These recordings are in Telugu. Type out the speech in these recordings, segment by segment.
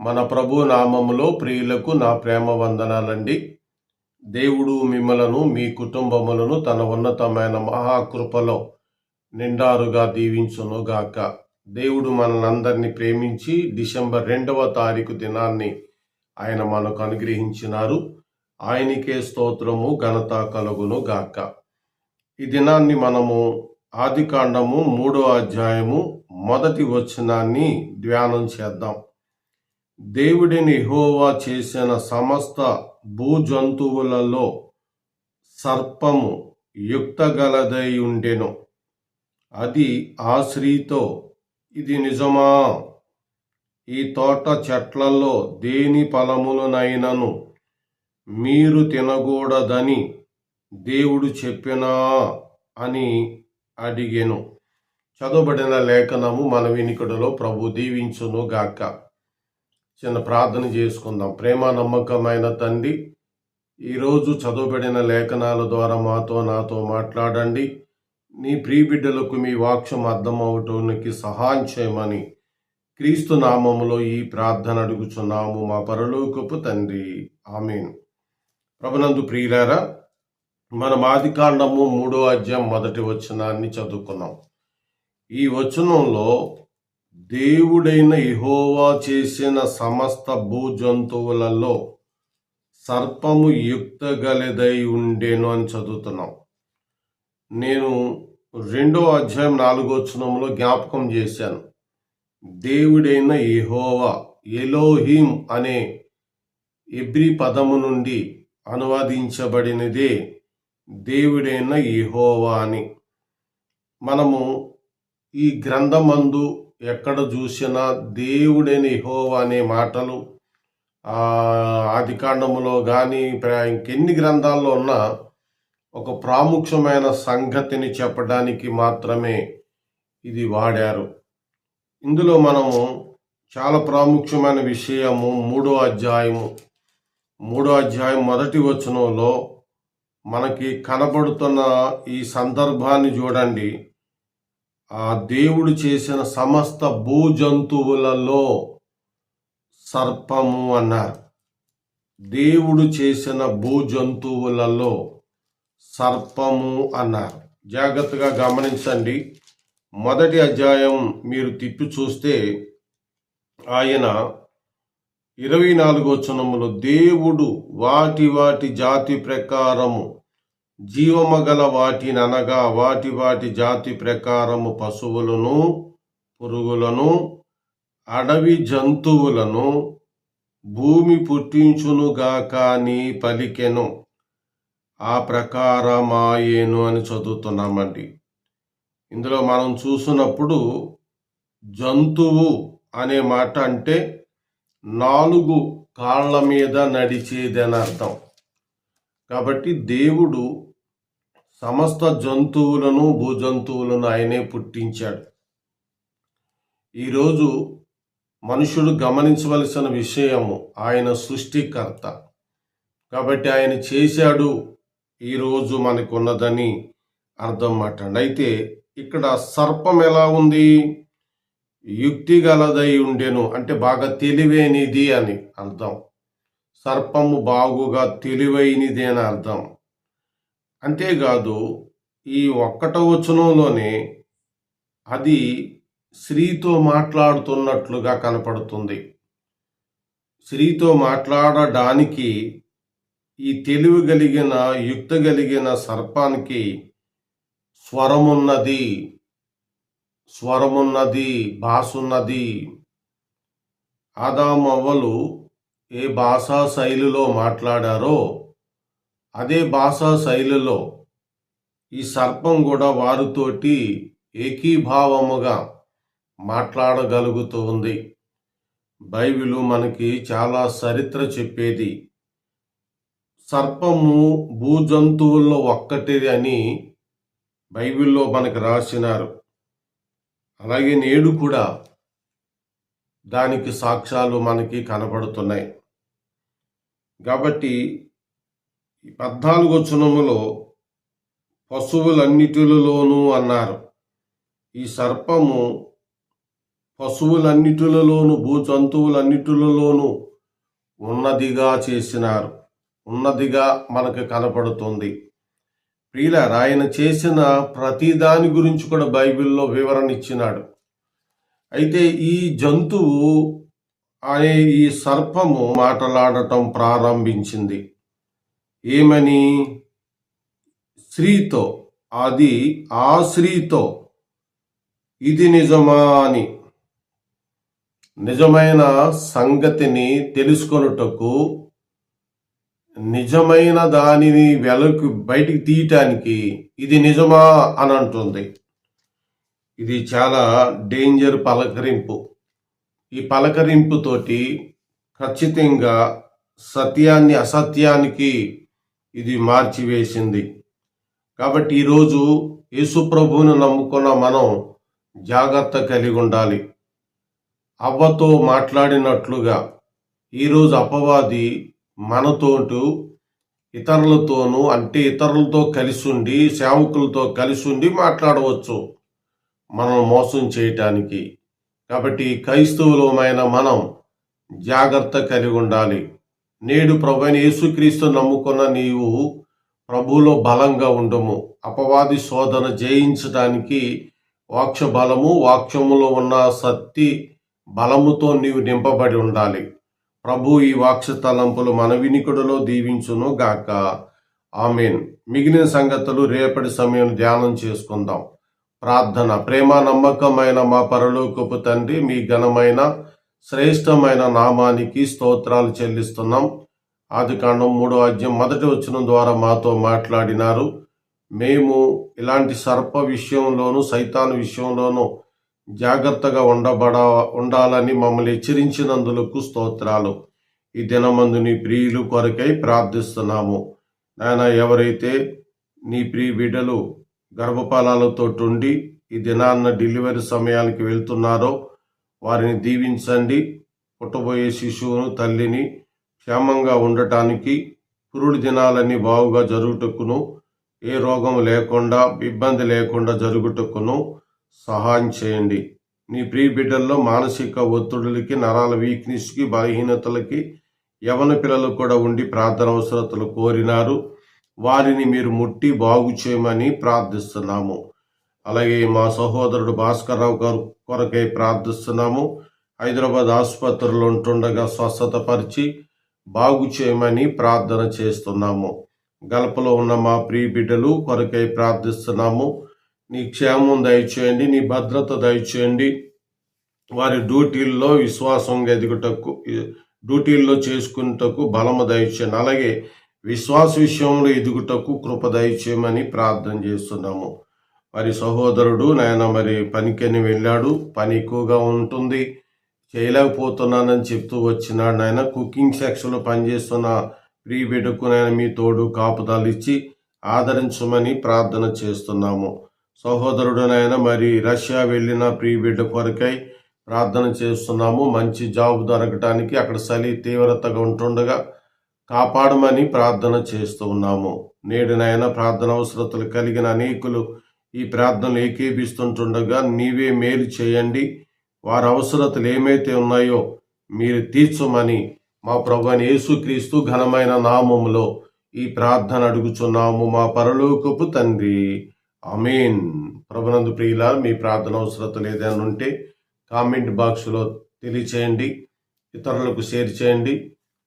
మన ప్రభు నామములో ప్రియులకు నా ప్రేమ వందనాలండి. దేవుడు మిమ్మలను మీ కుటుంబములను తన ఉన్నతమైన మహాకృపలో నిండారుగా దీవించునుగాక. దేవుడు మనలందరినీ ప్రేమించి డిసెంబర్ రెండవ తారీఖు దినాన్ని ఆయన మనకు అనుగ్రహించినారు. ఆయనకే స్తోత్రము ఘనత కలుగును గాక ఈ దినాన్ని మనము ఆదికాండము మూడో అధ్యాయము మొదటి వచనాన్ని ధ్యానం చేద్దాం. దేవుడిని హోవా చేసిన సమస్త భూజంతువులలో సర్పము యుక్తగలదై ఉండెను. అది ఆ స్త్రీతో ఇది నిజమా? ఈ తోట చెట్లలో దేని ఫలములనైనను మీరు తినకూడదని దేవుడు చెప్పినా? అని అడిగెను. చదవబడిన లేఖనము మన వినికుడలో ప్రభు దీవించును గాక చిన్న ప్రార్థన చేసుకుందాం. ప్రేమ నమ్మకమైన తండ్రి ఈరోజు చదవబడిన లేఖనాల ద్వారా మాతో నాతో మాట్లాడండి. నీ ప్రియబిడ్డలకు మీ వాక్యం అర్థమవటానికి సహాయం చేయమని క్రీస్తు నామములో ఈ ప్రార్థన అడుగుచున్నాము. మా పరలోకపు తండ్రి. ఆమెన్. ప్రభునందు ప్రియులారా మనం ఆదికాండము మూడో అధ్యాయం మొదటి వచనాన్ని చదువుకున్నాం. ఈ వచనంలో దేవుడైన ఇహోవా చేసిన సమస్త భూజంతువులలో సర్పము యుక్తగలదై ఉండేను అని చదువుతున్నాం. నేను రెండో అధ్యాయం నాలుగో వచనంలో జ్ఞాపకం చేశాను. దేవుడైన ఇహోవా ఎలోహిం అనే ఎబ్రి పదము నుండి అనువాదించబడినదే దేవుడైన ఇహోవా అని. మనము ఈ గ్రంథమందు ఎక్కడ చూసినా దేవుడని హోవా అనే మాటలు ఆ, ఆదికాండములో కానీ ఇంకెన్ని గ్రంథాల్లో ఉన్నా ఒక ప్రాముఖ్యమైన సంగతిని చెప్పడానికి మాత్రమే ఇది వాడారు. ఇందులో మనము చాలా ప్రాముఖ్యమైన విషయము మూడో అధ్యాయము. మూడో అధ్యాయం మొదటి వచనంలో మనకి కనబడుతున్న ఈ సందర్భాన్ని చూడండి. ఆ దేవుడు చేసిన సమస్త భూజంతువులలో సర్పము అన్నారు. దేవుడు చేసిన భూజంతువులలో సర్పము అన్నారు. జాగ్రత్తగా గమనించండి. మొదటి అధ్యాయం మీరు తిప్పి చూస్తే ఆయన ఇరవై నాలుగో చనములో దేవుడు వాటి వాటి జాతి ప్రకారము జీవమగల వాటిననగా వాటి వాటి జాతి ప్రకారము పశువులను పురుగులను అడవి జంతువులను భూమి పుట్టించునుగాక అని పలికెను. ఆ ప్రకారమాయేను అని చదువుతున్నామండి. ఇందులో మనం చూసినప్పుడు జంతువు అనే మాట అంటే నాలుగు కాళ్ళ మీద నడిచేది అని అర్థం. కాబట్టి దేవుడు సమస్త జంతువులను భూజంతువులను ఆయనే పుట్టించాడు. ఈరోజు మనుషుడు గమనించవలసిన విషయము ఆయన సృష్టికర్త. కాబట్టి ఆయన చేశాడు ఈరోజు మనకున్నదని అర్థం మాట్లాడి అయితే ఇక్కడ సర్పం ఎలా ఉంది? యుక్తి గలదై ఉండెను అంటే బాగా తెలివైనది అని అర్థం. సర్పము బాగుగా తెలివైనది అని అర్థం. అంతేకాదు ఈ ఒక్కట వచనంలోనే అది స్త్రీతో మాట్లాడుతున్నట్లుగా కనపడుతుంది. స్త్రీతో మాట్లాడడానికి ఈ తెలివి కలిగిన యుక్త కలిగిన సర్పానికి స్వరమున్నది స్వరమున్నది భాసున్నది. ఆదామవ్వలు ఏ భాషా శైలిలో మాట్లాడారో అదే భాషా శైలిలో ఈ సర్పం కూడా వారితోటి ఏకీభావముగా మాట్లాడగలుగుతూ ఉంది బైబిల్ మనకి చాలా చరిత్ర చెప్పేది. సర్పము భూజంతువుల్లో ఒక్కటిది అని బైబిల్లో మనకు రాసినారు. అలాగే నేడు కూడా దానికి సాక్ష్యాలు మనకి కనబడుతున్నాయి. కాబట్టి ఈ పద్నాలుగు వచనములో పశువులన్నిటిలోనూ అన్నారు. ఈ సర్పము పశువులన్నిటిలలోను భూ జంతువులన్నిటిలలోనూ ఉన్నదిగా చేసినారు. ఉన్నదిగా మనకు కనపడుతుంది. ప్రియులారు ఆయన చేసిన ప్రతి దాని గురించి కూడా బైబిల్లో వివరణ ఇచ్చినాడు. అయితే ఈ జంతువు అనే ఈ సర్పము మాటలాడటం ప్రారంభించింది. ఏమని? స్త్రీతో అది ఆ స్త్రీతో ఇది నిజమా అని. నిజమైన సంగతిని తెలుసుకొనుటకు నిజమైన దానిని వెలకు బయటికి తీయటానికి ఇది నిజమా అని అంటుంది ఇది చాలా డేంజర్ పలకరింపు. ఈ పలకరింపుతోటి ఖచ్చితంగా సత్యాన్ని అసత్యానికి ఇది మార్చివేసింది. కాబట్టి ఈరోజు యేసుప్రభువును నమ్ముకున్న మనం జాగ్రత్త కలిగి ఉండాలి. అవ్వతో మాట్లాడినట్లుగా ఈరోజు అపవాది మనతోటు ఇతరులతోనూ అంటే ఇతరులతో కలిసి ఉండి సేవకులతో కలిసి ఉండి మాట్లాడవచ్చు మనం మోసం చేయటానికి. కాబట్టి క్రైస్తవులమైన మనం జాగ్రత్త కలిగి ఉండాలి. నేడు ప్రభుని యేసుక్రీస్తు నమ్ముకున్న నీవు ప్రభువులో బలంగా ఉండము. అపవాది శోధన జయించడానికి వాక్ష బలము వాక్యములో ఉన్న సత్తి బలముతో నీవు నింపబడి ఉండాలి. ప్రభు ఈ వాక్ష తలంపులు మన వినికుడులో దీవించును గాక. ఆమెన్. మిగిలిన సంగతులు రేపటి సమయం ధ్యానం చేసుకుందాం. ప్రార్థన. ప్రేమ నమ్మకమైన మా పరలోకపు తండ్రి మీ ఘనమైన శ్రేష్టమైన నామానికి స్తోత్రాలు చెల్లిస్తున్నాం. ఆదికాండం మూడో అధ్యాయం మొదటి వచ్చిన ద్వారా మాతో మాట్లాడినారు. మేము ఇలాంటి సర్ప విషయంలోనూ సైతాన్ విషయంలోనూ జాగ్రత్తగా ఉండబడ ఉండాలని మమ్మల్ని హెచ్చరించినందులకు స్తోత్రాలు. ఈ దినమందు నీ ప్రియులు కొరకై ప్రార్థిస్తున్నాము. నాయన ఎవరైతే నీ ప్రియ బిడ్డలు గర్భఫలాలతో ఉండి ఈ దినాన్న డెలివరీ సమయానికి వెళ్తున్నారో వారిని దీవించండి. పుట్టబోయే శిశువును తల్లిని క్షేమంగా ఉండటానికి పురుడు దినాలన్నీ బాగుగా జరుగుటకును ఏ రోగం లేకుండా ఇబ్బంది లేకుండా జరుగుటకును సహాయం చేయండి. నీ ప్రియ బిడ్డల్లో మానసిక ఒత్తిడులకి నరాల వీక్నెస్కి బలహీనతలకి యవన పిల్లలు కూడా ఉండి ప్రార్థన అవసరతలు కోరినారు. వారిని మీరు ముట్టి బాగు చేయమని ప్రార్థిస్తున్నాము. అలాగే మా సహోదరుడు భాస్కర్రావు గారు కొరకై ప్రార్థిస్తున్నాము. హైదరాబాద్ ఆసుపత్రిలో ఉంటుండగా స్వస్థత పరిచి బాగు చేయమని ప్రార్థన చేస్తున్నాము. గల్పలో ఉన్న మా ప్రియ బిడ్డలు కొరకై ప్రార్థిస్తున్నాము. నీ క్షేమం దయచేయండి నీ భద్రత దయచేయండి. వారి డ్యూటీల్లో విశ్వాసంగా ఎదుగుటకు డ్యూటీల్లో చేసుకున్నటకు బలము దయచేయండి. అలాగే విశ్వాస విషయంలో ఎదుగుటకు కృప దయచేయమని ప్రార్థన చేస్తున్నాము. మరి సహోదరుడు నాయన మరి పనికని వెళ్ళాడు పని ఎక్కువగా ఉంటుంది చేయలేకపోతున్నానని చెప్తూ వచ్చినాడు నాయన. కుకింగ్ సెక్షన్లో పనిచేస్తున్న ప్రీ బిడ్డకు నాయన మీ తోడు కాపుదాలు ఇచ్చి ఆదరించమని ప్రార్థన చేస్తున్నాము. సహోదరుడు నాయన మరి రష్యా వెళ్ళిన ప్రీ బిడ్డ కొరకై ప్రార్థన చేస్తున్నాము. మంచి జాబ్ దొరకటానికి అక్కడ చలి తీవ్రతగా ఉంటుండగా కాపాడమని ప్రార్థన చేస్తూ ఉన్నాము నేడు నాయన ప్రార్థన అవసరతలు కలిగిన అనేకులు ఈ ప్రార్థనలు ఏకీపిస్తుంటుండగా నీవే మేలు చేయండి. వారి అవసరతలు ఏమైతే ఉన్నాయో మీరు తీర్చమని మా ప్రభుని యేసుక్రీస్తు ఘనమైన నామములో ఈ ప్రార్థన అడుగుచున్నాము మా పరలోకపు తండ్రి. అమీన్ ప్రభునందు ప్రియుల మీ ప్రార్థన అవసరతలు ఏదైనా ఉంటే కామెంట్ బాక్స్లో తెలియచేయండి. ఇతరులకు షేర్ చేయండి.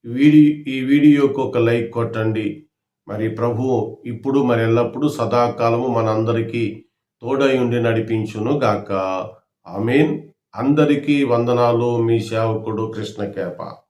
వీడియో ఈ వీడియోకు ఒక లైక్ కొట్టండి. మరి ప్రభు ఇప్పుడు మరి ఎల్లప్పుడూ సదాకాలము మనందరికీ తోడై ఉండి నడిపించును గాక. ఆమెన్. అందరికీ వందనాలు మీ సేవకుడు కృష్ణ కేప.